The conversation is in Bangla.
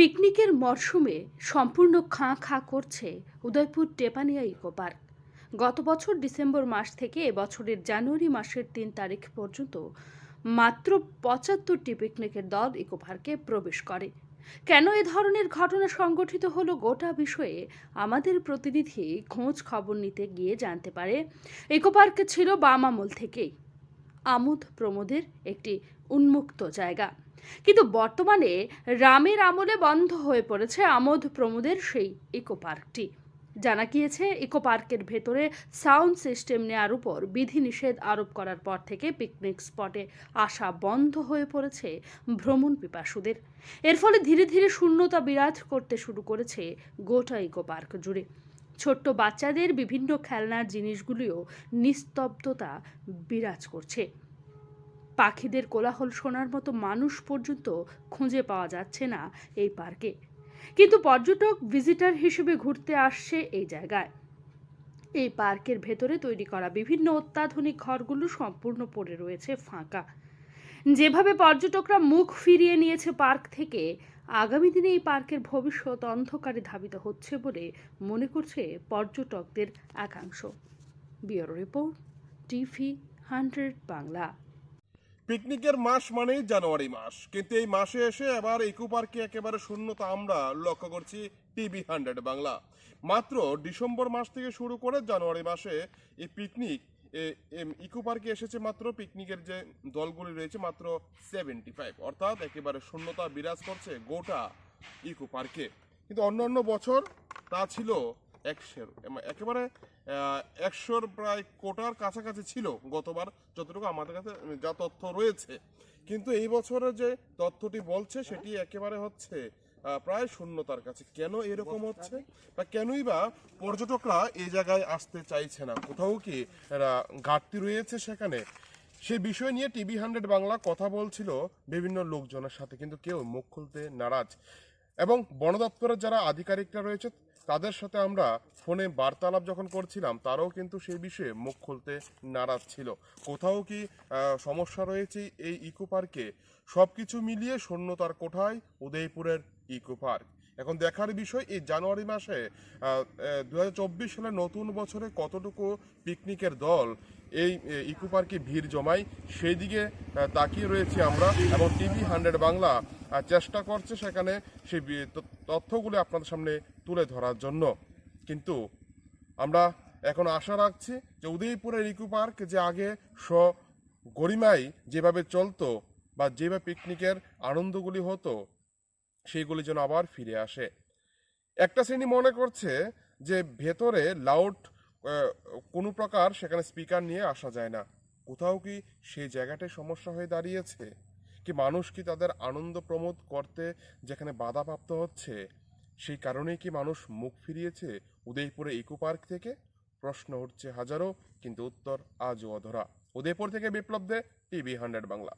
পিকনিকের মরশুমে সম্পূর্ণ খাঁ খাঁ করছে উদয়পুর টেপানিয়া ইকো পার্ক। গত বছর ডিসেম্বর মাস থেকে এবছরের জানুয়ারি মাসের তিন তারিখ পর্যন্ত মাত্র পঁচাত্তরটি পিকনিকের দল ইকো পার্কে প্রবেশ করে। কেন এ ধরনের ঘটনা সংগঠিত হলো গোটা বিষয়ে আমাদের প্রতিনিধি খোঁজ খবর নিতে গিয়ে জানতে পারে। ইকো পার্ক ছিল বাম আমল থেকেই। আমোদ প্রমোদের একটি উন্মুক্ত জায়গা। কিন্তু বর্তমানে রামের আমলে বন্ধ হয়ে পড়েছে আমোদ প্রমোদের সেই ইকো পার্কটি। জানা গিয়েছে, ইকো পার্কের ভেতরে সাউন্ড সিস্টেম নেওয়ার উপর বিধিনিষেধ আরোপ করার পর থেকে পিকনিক স্পটে আসা বন্ধ হয়ে পড়েছে ভ্রমণ পিপাসুদের। এর ফলে ধীরে ধীরে শূন্যতা বিরাজ করতে শুরু করেছে গোটা ইকো পার্ক জুড়ে। ছোট্ট বাচ্চাদের বিভিন্ন খেলনার জিনিসগুলিও নিস্তব্ধতা বিরাজ করছে। পাখিদের কোলাহল শোনার মতো মানুষ পর্যন্ত খুঁজে পাওয়া যাচ্ছে না এই পার্কে। কিন্তু পর্যটক ভিজিটার হিসেবে ঘুরতে আসছে এই জায়গায়। এই পার্কের ভেতরে তৈরি করা বিভিন্ন অত্যাধুনিক ঘরগুলো সম্পূর্ণ পড়ে রয়েছে ফাঁকা। যেভাবে পর্যটকরা মুখ ফিরিয়ে নিয়েছে পার্ক থেকে আগামী দিনে এই পার্কের ভবিষ্যৎ অন্ধকারে ধাবিত হচ্ছে বলে মনে করছে পর্যটকদের একাংশ। Bureau report, TV hundred Bangla. পিকনিকের মাস মানেই জানুয়ারি মাস, কিন্তু এই মাসে এসে এবার ইকো পার্কে একেবারে শূন্যতা আমরা লক্ষ্য করছি টিভি হান্ড্রেড বাংলা। মাত্র ডিসেম্বর মাস থেকে শুরু করে জানুয়ারি মাসে এই পিকনিক ইকো পার্কে এসেছে মাত্র, পিকনিকের যে দলগুলি রয়েছে মাত্র সেভেন্টি ফাইভ অর্থাৎ একেবারে শূন্যতা বিরাজ করছে গোটা ইকো পার্কে। কিন্তু অন্য অন্য বছর তা ছিল একশোর একেবারে একশোর প্রায় কোটার কাছাকাছি ছিল গতবার, যতটুকু আমাদের কাছে যা তথ্য রয়েছে। কিন্তু এই বছরের যে তথ্যটি বলছে, সেটি একেবারে হচ্ছে প্রায় শূন্যতার কাছে। কেন এরকম হচ্ছে? বা কেনই বা পর্যটকরা এই জায়গায় আসতে চাইছে না? কোথাও কি ঘাটতি রয়েছে সেখানে? সে বিষয় নিয়ে টিভি হান্ড্রেড বাংলা কথা বলছিল বিভিন্ন লোকজনের সাথে কিন্তু কেউ মুখ খুলতে নারাজ। এবং বন দপ্তরের যারা আধিকারিকরা রয়েছে তাদের সাথে আমরা ফোনে বার্তালাপ যখন করছিলাম, তারাও কিন্তু সেই বিষয়ে মুখ খুলতে নারাজ ছিল। কোথাও কি সমস্যা রয়েছে এই ইকো পার্কে? সব কিছু মিলিয়ে শূন্যতার কোঠায় উদয়পুরের ইকো পার্ক। এখন দেখার বিষয়, এই জানুয়ারি মাসে দু হাজার চব্বিশ সালে নতুন বছরে কতটুকু পিকনিকের দল এই ইকো পার্কে ভিড় জমায় সেই দিকে তাকিয়ে রয়েছি আমরা এবং টিভি হান্ড্রেড বাংলা চেষ্টা করছে সেখানে সেই তথ্যগুলো আপনাদের সামনে তুলে ধরার জন্য। কিন্তু আমরা এখন আশা রাখছি যে উদয়পুরের ইকো পার্ক যে আগে স গরিমাই যেভাবে চলতো বা যেভাবে পিকনিকের আনন্দগুলি হতো সেইগুলি যেন আবার ফিরে আসে। একটা শ্রেণি মনে করছে যে ভেতরে লাউড কোনো প্রকার সেখানে স্পিকার নিয়ে আসা যায় না। কোথাও কি সেই জায়গাটায় সমস্যা হয়ে দাঁড়িয়েছে? কি মানুষ কি তাদের আনন্দ প্রমোদ করতে যেখানে বাধাপ্রাপ্ত হচ্ছে? সেই কারণেই কি মানুষ মুখ ফিরিয়েছে উদয়পুরে ইকো পার্ক থেকে? প্রশ্ন উঠছে হাজারো, কিন্তু উত্তর আজও অধরা। উদয়পুর থেকে বিপ্লব দে, টিভি হান্ড্রেড বাংলা।